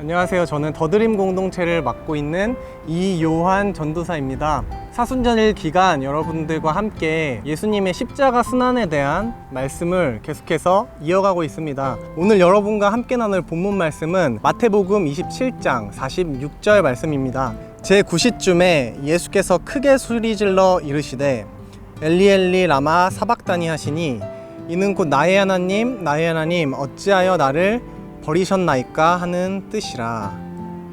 안녕하세요. 저는 더드림 공동체를 맡고 있는 이요한 전도사입니다. 사순절일 기간 여러분들과 함께 예수님의 십자가 순환에 대한 말씀을 계속해서 이어가고 있습니다. 오늘 여러분과 함께 나눌 본문 말씀은 마태복음 27장 46절 말씀입니다. 제 9시쯤에 예수께서 크게 소리질러 이르시되 엘리엘리 라마 사박다니 하시니 이는 곧 나의 하나님 나의 하나님 어찌하여 나를 버리셨나이까 하는 뜻이라.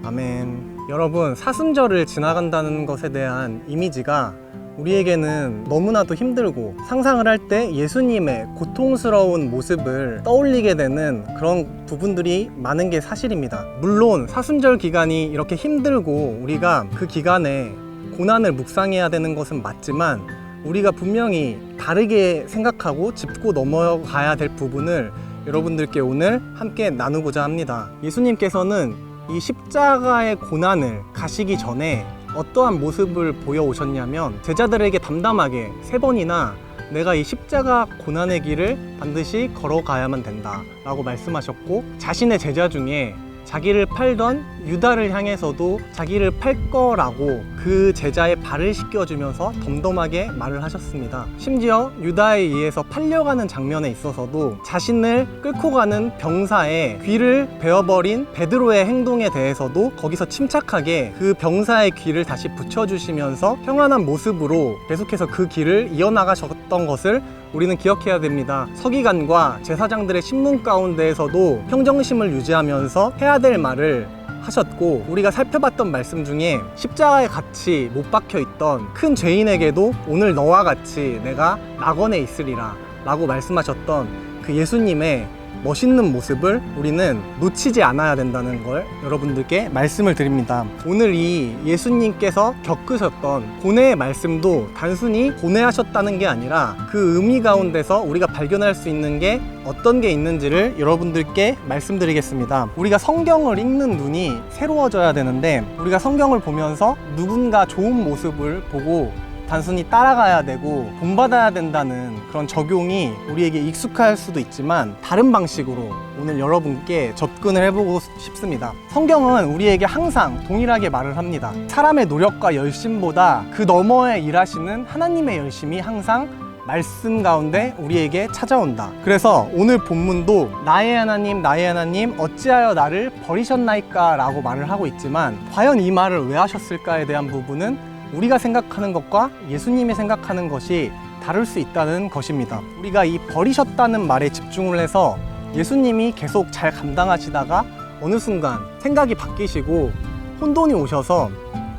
아멘. 여러분 사순절을 지나간다는 것에 대한 이미지가 우리에게는 너무나도 힘들고 상상을 할 때 예수님의 고통스러운 모습을 떠올리게 되는 그런 부분들이 많은 게 사실입니다. 물론 사순절 기간이 이렇게 힘들고 우리가 그 기간에 고난을 묵상해야 되는 것은 맞지만 우리가 분명히 다르게 생각하고 짚고 넘어가야 될 부분을 여러분들께 오늘 함께 나누고자 합니다. 예수님께서는 이 십자가의 고난을 가시기 전에 어떠한 모습을 보여오셨냐면 제자들에게 담담하게 세 번이나 내가 이 십자가 고난의 길을 반드시 걸어가야만 된다 라고 말씀하셨고 자신의 제자 중에 자기를 팔던 유다를 향해서도 자기를 팔 거라고 그 제자의 발을 씻겨주면서 덤덤하게 말을 하셨습니다. 심지어 유다에 의해서 팔려가는 장면에 있어서도 자신을 끌고 가는 병사의 귀를 베어버린 베드로의 행동에 대해서도 거기서 침착하게 그 병사의 귀를 다시 붙여주시면서 평안한 모습으로 계속해서 그 길을 이어나가셨던 것을 우리는 기억해야 됩니다. 서기관과 제사장들의 신문 가운데에서도 평정심을 유지하면서 해야 될 말을 하셨고 우리가 살펴봤던 말씀 중에 십자가에 같이 못 박혀 있던 큰 죄인에게도 오늘 너와 같이 내가 낙원에 있으리라 라고 말씀하셨던 그 예수님의 멋있는 모습을 우리는 놓치지 않아야 된다는 걸 여러분들께 말씀을 드립니다. 오늘 이 예수님께서 겪으셨던 고뇌의 말씀도 단순히 고뇌하셨다는 게 아니라 그 의미 가운데서 우리가 발견할 수 있는 게 어떤 게 있는지를 여러분들께 말씀드리겠습니다. 우리가 성경을 읽는 눈이 새로워져야 되는데 우리가 성경을 보면서 누군가 좋은 모습을 보고 단순히 따라가야 되고 본받아야 된다는 그런 적용이 우리에게 익숙할 수도 있지만 다른 방식으로 오늘 여러분께 접근을 해보고 싶습니다. 성경은 우리에게 항상 동일하게 말을 합니다. 사람의 노력과 열심보다 그 너머에 일하시는 하나님의 열심이 항상 말씀 가운데 우리에게 찾아온다. 그래서 오늘 본문도 나의 하나님, 나의 하나님, 어찌하여 나를 버리셨나이까? 라고 말을 하고 있지만, 과연 이 말을 왜 하셨을까에 대한 부분은 우리가 생각하는 것과 예수님이 생각하는 것이 다를 수 있다는 것입니다. 우리가 이 버리셨다는 말에 집중을 해서 예수님이 계속 잘 감당하시다가 어느 순간 생각이 바뀌시고 혼돈이 오셔서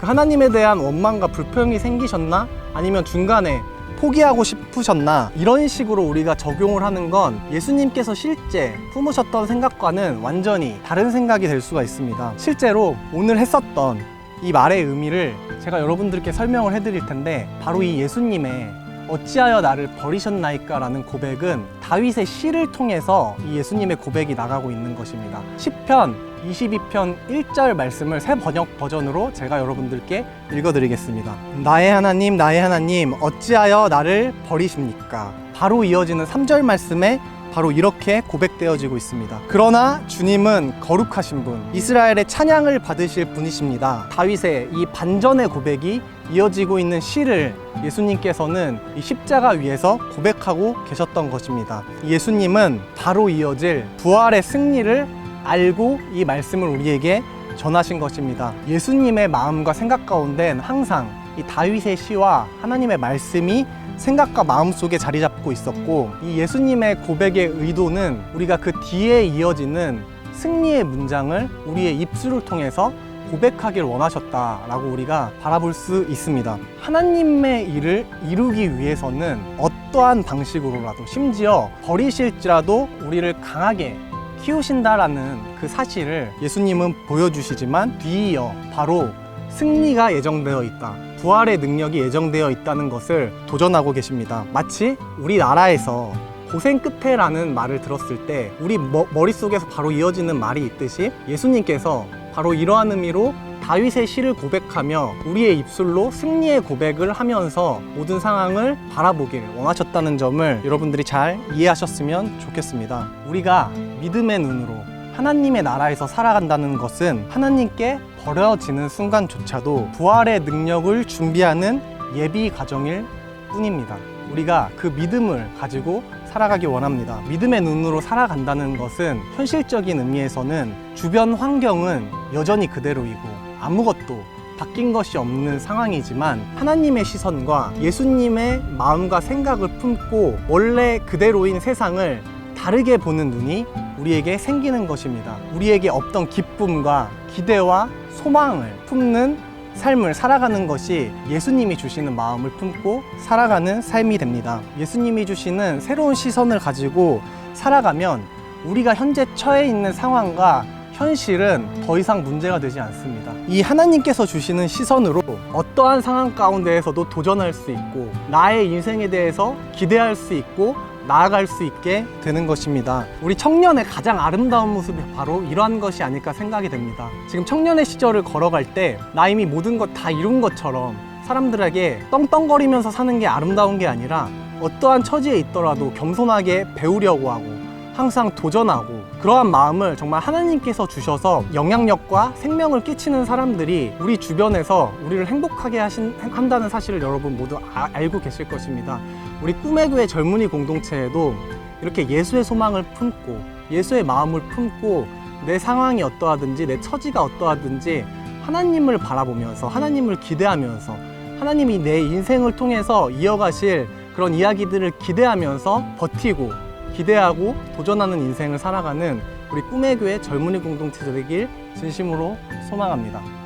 그 하나님에 대한 원망과 불평이 생기셨나? 아니면 중간에 포기하고 싶으셨나? 이런 식으로 우리가 적용을 하는 건 예수님께서 실제 품으셨던 생각과는 완전히 다른 생각이 될 수가 있습니다. 실제로 오늘 했었던 이 말의 의미를 제가 여러분들께 설명을 해드릴 텐데 바로 이 예수님의 어찌하여 나를 버리셨나이까 라는 고백은 다윗의 시를 통해서 이 예수님의 고백이 나가고 있는 것입니다. 10편 22편 1절 말씀을 새 번역 버전으로 제가 여러분들께 읽어드리겠습니다. 나의 하나님, 나의 하나님, 어찌하여 나를 버리십니까? 바로 이어지는 3절 말씀에 바로 이렇게 고백되어지고 있습니다. 그러나 주님은 거룩하신 분, 이스라엘의 찬양을 받으실 분이십니다. 다윗의 이 반전의 고백이 이어지고 있는 시를 예수님께서는 이 십자가 위에서 고백하고 계셨던 것입니다. 예수님은 바로 이어질 부활의 승리를 알고 이 말씀을 우리에게 전하신 것입니다. 예수님의 마음과 생각 가운데는 항상 이 다윗의 시와 하나님의 말씀이 생각과 마음 속에 자리 잡고 있었고 이 예수님의 고백의 의도는 우리가 그 뒤에 이어지는 승리의 문장을 우리의 입술을 통해서 고백하길 원하셨다라고 우리가 바라볼 수 있습니다. 하나님의 일을 이루기 위해서는 어떠한 방식으로라도 심지어 버리실지라도 우리를 강하게 키우신다라는 그 사실을 예수님은 보여주시지만 뒤이어 바로 승리가 예정되어 있다. 부활의 능력이 예정되어 있다는 것을 도전하고 계십니다. 마치 우리나라에서 고생 끝에라는 말을 들었을 때 우리 머, 머릿속에서 바로 이어지는 말이 있듯이 예수님께서 바로 이러한 의미로 다윗의 시를 고백하며 우리의 입술로 승리의 고백을 하면서 모든 상황을 바라보길 원하셨다는 점을 여러분들이 잘 이해하셨으면 좋겠습니다. 우리가 믿음의 눈으로 하나님의 나라에서 살아간다는 것은 하나님께 버려지는 순간조차도 부활의 능력을 준비하는 예비 과정일 뿐입니다. 우리가 그 믿음을 가지고 살아가기 원합니다. 믿음의 눈으로 살아간다는 것은 현실적인 의미에서는 주변 환경은 여전히 그대로이고 아무것도 바뀐 것이 없는 상황이지만 하나님의 시선과 예수님의 마음과 생각을 품고 원래 그대로인 세상을 다르게 보는 눈이 우리에게 생기는 것입니다. 우리에게 없던 기쁨과 기대와 소망을 품는 삶을 살아가는 것이 예수님이 주시는 마음을 품고 살아가는 삶이 됩니다. 예수님이 주시는 새로운 시선을 가지고 살아가면 우리가 현재 처해 있는 상황과 현실은 더 이상 문제가 되지 않습니다. 이 하나님께서 주시는 시선으로 어떠한 상황 가운데에서도 도전할 수 있고 나의 인생에 대해서 기대할 수 있고 나아갈 수 있게 되는 것입니다. 우리 청년의 가장 아름다운 모습이 바로 이러한 것이 아닐까 생각이 됩니다. 지금 청년의 시절을 걸어갈 때 나 이미 모든 것 다 이룬 것처럼 사람들에게 떵떵거리면서 사는 게 아름다운 게 아니라 어떠한 처지에 있더라도 겸손하게 배우려고 하고 항상 도전하고 그러한 마음을 정말 하나님께서 주셔서 영향력과 생명을 끼치는 사람들이 우리 주변에서 우리를 행복하게 하신, 한다는 사실을 여러분 모두 아- 알고 계실 것입니다. 우리 꿈의 교회 젊은이 공동체에도 이렇게 예수의 소망을 품고 예수의 마음을 품고 내 상황이 어떠하든지 내 처지가 어떠하든지 하나님을 바라보면서 하나님을 기대하면서 하나님이 내 인생을 통해서 이어가실 그런 이야기들을 기대하면서 버티고 기대하고 도전하는 인생을 살아가는 우리 꿈의 교회 젊은이 공동체 되길 진심으로 소망합니다.